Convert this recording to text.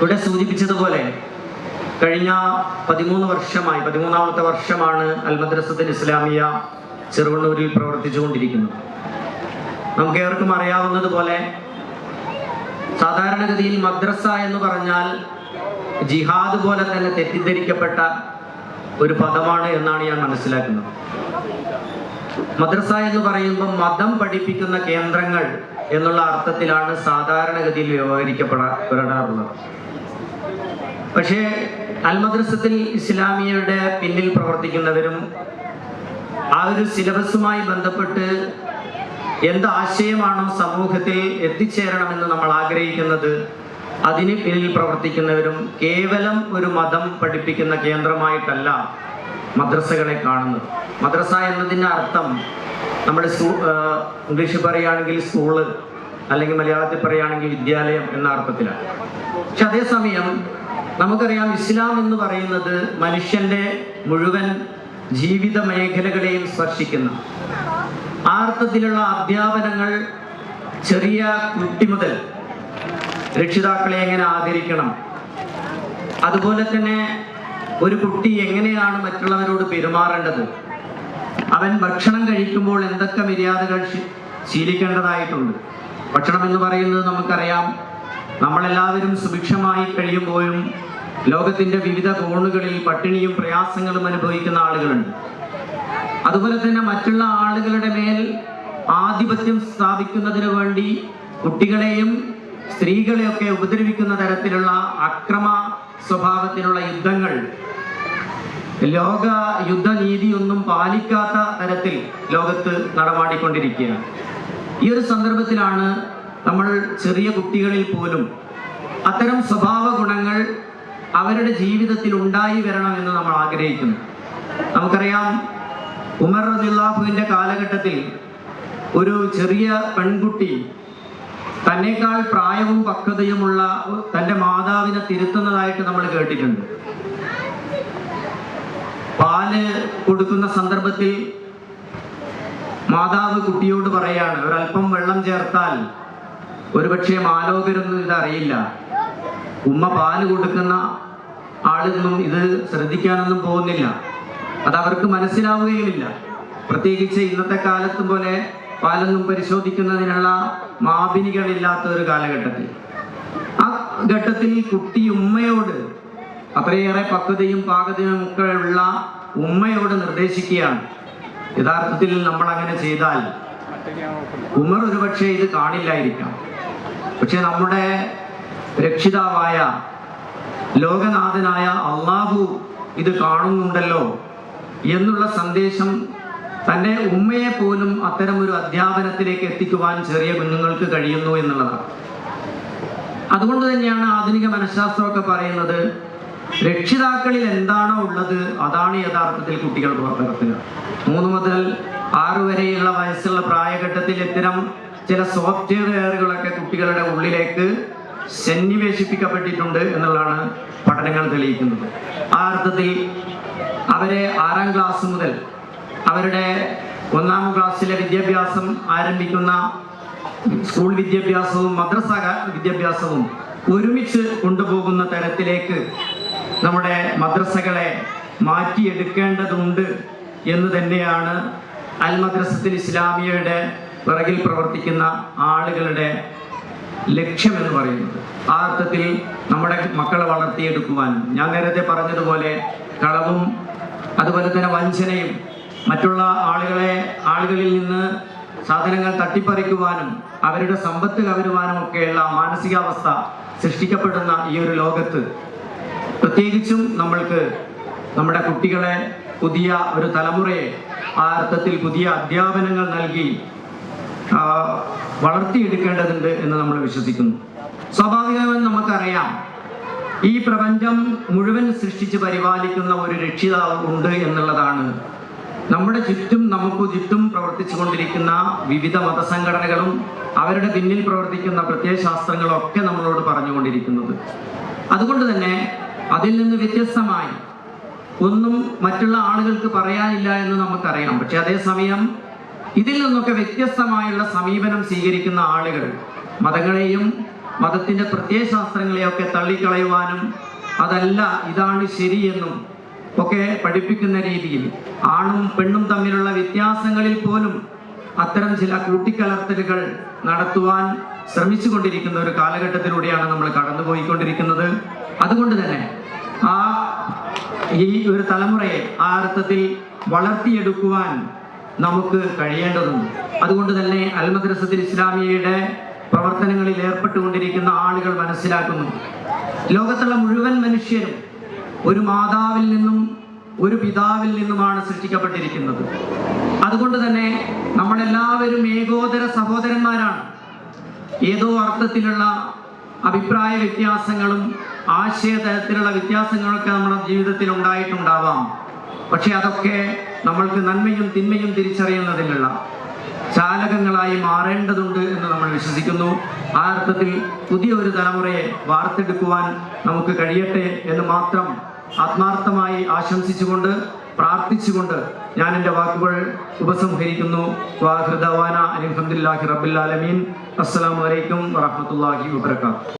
ഇവിടെ സൂചിപ്പിച്ചതുപോലെ കഴിഞ്ഞ പതിമൂന്ന് വർഷമായി പതിമൂന്നാമത്തെ വർഷമാണ് അൽമദ്രസത്തിൽ ഇസ്ലാമിയ ചെറുവണ്ണൂരിൽ പ്രവർത്തിച്ചുകൊണ്ടിരിക്കുന്നത്. നമുക്ക് ഏവർക്കും അറിയാവുന്നതുപോലെ സാധാരണഗതിയിൽ മദ്രസ എന്ന് പറഞ്ഞാൽ ജിഹാദ് പോലെ തന്നെ തെറ്റിദ്ധരിക്കപ്പെട്ട ഒരു പദമാണ് എന്നാണ് ഞാൻ മനസ്സിലാക്കുന്നത്. മദ്രസ എന്ന് പറയുമ്പോൾ മതം പഠിപ്പിക്കുന്ന കേന്ദ്രങ്ങൾ എന്നുള്ള അർത്ഥത്തിലാണ് സാധാരണഗതിയിൽ വ്യവഹരിക്കപ്പെടാറുള്ളത് പക്ഷേ അൽമദ്രസത്തിൽ ഇസ്ലാമിയയുടെ പിന്നിൽ പ്രവർത്തിക്കുന്നവരും ആ ഒരു സിലബസുമായി ബന്ധപ്പെട്ട് എന്ത് ആശയമാണോ സമൂഹത്തിൽ എത്തിച്ചേരണമെന്ന് നമ്മൾ ആഗ്രഹിക്കുന്നത് അതിന് പിന്നിൽ പ്രവർത്തിക്കുന്നവരും കേവലം ഒരു മതം പഠിപ്പിക്കുന്ന കേന്ദ്രമായിട്ടല്ല മദ്രസകളെ കാണുന്നത്. മദ്രസ എന്നതിന്റെ അർത്ഥം നമ്മുടെ ഇംഗ്ലീഷിൽ പറയുകയാണെങ്കിൽ സ്കൂൾ അല്ലെങ്കിൽ മലയാളത്തിൽ പറയുകയാണെങ്കിൽ വിദ്യാലയം എന്ന അർത്ഥത്തിലാണ്. പക്ഷെ അതേസമയം നമുക്കറിയാം ഇസ്ലാം എന്ന് പറയുന്നത് മനുഷ്യന്റെ മുഴുവൻ ജീവിത മേഖലകളെയും സ്പർശിക്കുന്ന ആ അർത്ഥത്തിലുള്ള അധ്യാപനങ്ങൾ ചെറിയ കുട്ടി മുതൽ രക്ഷിതാക്കളെ എങ്ങനെ ആദരിക്കണം? അതുപോലെ തന്നെ ഒരു കുട്ടി എങ്ങനെയാണ് മറ്റുള്ളവരോട് പെരുമാറേണ്ടത്? അവൻ ഭക്ഷണം കഴിക്കുമ്പോൾ എന്തൊക്കെ മര്യാദകൾ ശീലിക്കേണ്ടതായിട്ടുണ്ട്? ഭക്ഷണം എന്ന് പറയുന്നത് നമുക്കറിയാം നമ്മളെല്ലാവരും സുഭിക്ഷമായി കഴിയുമ്പോഴും ലോകത്തിന്റെ വിവിധ കോണുകളിൽ പട്ടിണിയും പ്രയാസങ്ങളും അനുഭവിക്കുന്ന ആളുകളുണ്ട്. അതുപോലെ തന്നെ മറ്റുള്ള ആളുകളുടെ മേൽ ആധിപത്യം സ്ഥാപിക്കുന്നതിന് വേണ്ടി കുട്ടികളെയും സ്ത്രീകളെയൊക്കെ ഉപദ്രവിക്കുന്ന തരത്തിലുള്ള അക്രമ സ്വഭാവത്തിലുള്ള യുദ്ധങ്ങൾ. ലോക യുദ്ധനീതിയൊന്നും പാലിക്കാത്ത തരത്തിൽ ലോകത്ത് നടമാടിക്കൊണ്ടിരിക്കുകയാണ്. ഈ ഒരു സന്ദർഭത്തിലാണ് നമ്മൾ ചെറിയ കുട്ടികളിൽ പോലും അത്തരം സ്വഭാവ ഗുണങ്ങൾ അവരുടെ ജീവിതത്തിൽ ഉണ്ടായി എന്ന് നമ്മൾ ആഗ്രഹിക്കുന്നു. നമുക്കറിയാം ഉമർ റദിള്ളാഹുവിന്റെ കാലഘട്ടത്തിൽ ഒരു ചെറിയ പെൺകുട്ടി തന്നെക്കാൾ പ്രായവും പക്വതയുമുള്ള തന്റെ മാതാവിനെ തിരുത്തുന്നതായിട്ട് നമ്മൾ കേട്ടിട്ടുണ്ട്. പാൽ കൊടുക്കുന്ന സന്ദർഭത്തിൽ മാതാവ് കുട്ടിയോട് പറയാണ് ഒരല്പം വെള്ളം ചേർത്താൽ ഒരുപക്ഷെ മാലോകരൊന്നും ഇതറിയില്ല. ഉമ്മ പാൽ കൊടുക്കുന്ന ആളൊന്നും ഇത് ശ്രദ്ധിക്കാനൊന്നും പോകുന്നില്ല. അത് അവർക്ക് മനസ്സിലാവുകയുമില്ല. പ്രത്യേകിച്ച് ഇന്നത്തെ കാലത്തും പോലെ പാലൊന്നും പരിശോധിക്കുന്നതിനുള്ള മാപിനികളില്ലാത്ത ഒരു കാലഘട്ടത്തിൽ. ആ ഘട്ടത്തിൽ കുട്ടി ഉമ്മയോട് അത്രയേറെ പക്വതയും പാകതയും ഒക്കെ ഉള്ള ഉമ്മയോട് നിർദ്ദേശിക്കുകയാണ്. യഥാർത്ഥത്തിൽ നമ്മൾ അങ്ങനെ ചെയ്താൽ ഉമർ ഒരുപക്ഷെ ഇത് കാണില്ലായിരിക്കാം. പക്ഷെ നമ്മുടെ രക്ഷിതാവായ ലോകനാഥനായ അള്ളാഹു ഇത് കാണുന്നുണ്ടല്ലോ എന്നുള്ള സന്ദേശം തന്റെ ഉമ്മയെ പോലും അത്തരം ഒരു അധ്യാപനത്തിലേക്ക് എത്തിക്കുവാൻ ചെറിയ കുഞ്ഞുങ്ങൾക്ക് കഴിയുന്നു എന്നുള്ളതാണ്. അതുകൊണ്ട് തന്നെയാണ് ആധുനിക മനഃശാസ്ത്രമൊക്കെ പറയുന്നത് രക്ഷിതാക്കളിൽ എന്താണോ ഉള്ളത് അതാണ് യഥാർത്ഥത്തിൽ കുട്ടികൾ പുറത്തിറക്കുക. മൂന്ന് മുതൽ ആറ് വരെയുള്ള വയസ്സുള്ള പ്രായഘട്ടത്തിൽ ഇത്തരം ചില സോഫ്റ്റ്വെയറുകളൊക്കെ കുട്ടികളുടെ ഉള്ളിലേക്ക് സന്നിവേശിപ്പിക്കപ്പെട്ടിട്ടുണ്ട് എന്നുള്ളതാണ് പഠനങ്ങൾ തെളിയിക്കുന്നത്. ആ അർത്ഥത്തിൽ അവരെ ആറാം ക്ലാസ് മുതൽ അവരുടെ ഒന്നാം ക്ലാസ്സിലെ വിദ്യാഭ്യാസം ആരംഭിക്കുന്ന സ്കൂൾ വിദ്യാഭ്യാസവും മദ്രസ വിദ്യാഭ്യാസവും ഒരുമിച്ച് കൊണ്ടുപോകുന്ന തരത്തിലേക്ക് നമ്മുടെ മദ്രസകളെ മാറ്റിയെടുക്കേണ്ടതുണ്ട് എന്ന് തന്നെയാണ് അൽ മദ്രസത്തിൽ ഇസ്ലാമിയയുടെ പിറകിൽ പ്രവർത്തിക്കുന്ന ആളുകളുടെ ലക്ഷ്യം എന്ന് പറയുന്നത്. ആ അർത്ഥത്തിൽ നമ്മുടെ മക്കളെ വളർത്തിയെടുക്കുവാൻ ഞാൻ നേരത്തെ പറഞ്ഞതുപോലെ കളവും അതുപോലെ തന്നെ വഞ്ചനയും മറ്റുള്ള ആളുകളെ ആളുകളിൽ നിന്ന് സാധനങ്ങൾ തട്ടിപ്പറിക്കുവാനും അവരുടെ സമ്പത്ത് കവരുവാനും ഒക്കെയുള്ള മാനസികാവസ്ഥ സൃഷ്ടിക്കപ്പെടുന്ന ഈ ഒരു ലോകത്ത് പ്രത്യേകിച്ചും നമ്മൾക്ക് നമ്മുടെ കുട്ടികളെ പുതിയ ഒരു തലമുറയെ ആ അർത്ഥത്തിൽ പുതിയ അധ്യാപനങ്ങൾ നൽകി വളർത്തിയെടുക്കേണ്ടതുണ്ട് എന്ന് നമ്മൾ വിശ്വസിക്കുന്നു. സ്വാഭാവികമായും നമുക്കറിയാം ഈ പ്രപഞ്ചം മുഴുവൻ സൃഷ്ടിച്ച് പരിപാലിക്കുന്ന ഒരു രക്ഷിതാവ് ഉണ്ട് എന്നുള്ളതാണ്. നമ്മുടെ ചുറ്റും നമുക്ക് ചുറ്റും പ്രവർത്തിച്ചു കൊണ്ടിരിക്കുന്ന വിവിധ മതസംഘടനകളും അവരുടെ പിന്നിൽ പ്രവർത്തിക്കുന്ന പ്രത്യയശാസ്ത്രങ്ങളും ഒക്കെ നമ്മളോട് പറഞ്ഞുകൊണ്ടിരിക്കുന്നത്. അതുകൊണ്ട് തന്നെ അതിൽ നിന്ന് വ്യത്യസ്തമായി ഒന്നും മറ്റുള്ള ആളുകൾക്ക് പറയാനില്ല എന്ന് നമുക്കറിയാം. പക്ഷെ അതേസമയം ഇതിൽ നിന്നൊക്കെ വ്യത്യസ്തമായുള്ള സമീപനം സ്വീകരിക്കുന്ന ആളുകൾ മതങ്ങളെയും മതത്തിന്റെ പ്രത്യയശാസ്ത്രങ്ങളെയൊക്കെ തള്ളിക്കളയുവാനും അതല്ല ഇതാണ് ശരിയെന്നും ഒക്കെ പഠിപ്പിക്കുന്ന രീതിയിൽ ആണും പെണ്ണും തമ്മിലുള്ള വ്യത്യാസങ്ങളിൽ പോലും അത്തരം ചില കൂട്ടിക്കലർത്തലുകൾ നടത്തുവാൻ ശ്രമിച്ചുകൊണ്ടിരിക്കുന്ന ഒരു കാലഘട്ടത്തിലൂടെയാണ് നമ്മൾ കടന്നുപോയിക്കൊണ്ടിരിക്കുന്നത്. അതുകൊണ്ട് തന്നെ ആ ഈ ഒരു തലമുറയെ ആ അർത്ഥത്തിൽ വളർത്തിയെടുക്കുവാൻ നമുക്ക് കഴിയേണ്ടതുണ്ട്. അതുകൊണ്ട് തന്നെ അൽമദ്രസത്തിൽ ഇസ്ലാമിയയുടെ പ്രവർത്തനങ്ങളിൽ ഏർപ്പെട്ടുകൊണ്ടിരിക്കുന്ന ആളുകൾ മനസ്സിലാക്കുന്നു. ലോകത്തുള്ള മുഴുവൻ മനുഷ്യരും ഒരു മാതാവിൽ നിന്നും ഒരു പിതാവിൽ നിന്നുമാണ് സൃഷ്ടിക്കപ്പെട്ടിരിക്കുന്നത്. അതുകൊണ്ട് തന്നെ നമ്മളെല്ലാവരും ഏകോദര സഹോദരന്മാരാണ്. ഏതോ അർത്ഥത്തിലുള്ള അഭിപ്രായ വ്യത്യാസങ്ങളും ആശയതലത്തിലുള്ള വ്യത്യാസങ്ങളൊക്കെ നമ്മുടെ ജീവിതത്തിൽ ഉണ്ടായിട്ടുണ്ടാവാം. പക്ഷെ അതൊക്കെ നമ്മൾക്ക് നന്മയും തിന്മയും തിരിച്ചറിയുന്നതിനുള്ള ചാലകങ്ങളായി മാറേണ്ടതുണ്ട് എന്ന് നമ്മൾ വിശ്വസിക്കുന്നു. ആ അർത്ഥത്തിൽ പുതിയൊരു തലമുറയെ വാർത്തെടുക്കുവാൻ നമുക്ക് കഴിയട്ടെ എന്ന് മാത്രം ആത്മാർത്ഥമായി ആശംസിച്ചുകൊണ്ട് പ്രാർത്ഥിച്ചുകൊണ്ട് ഞാൻ എന്റെ വാക്കുകൾ ഉപസംഹരിക്കുന്നു. വാഹൃദവാന അലഹമുല്ലാഹി റബുല്ലാലമീൻ ആലമീൻ. അസ്സലാമു അലൈക്കും വാത്തു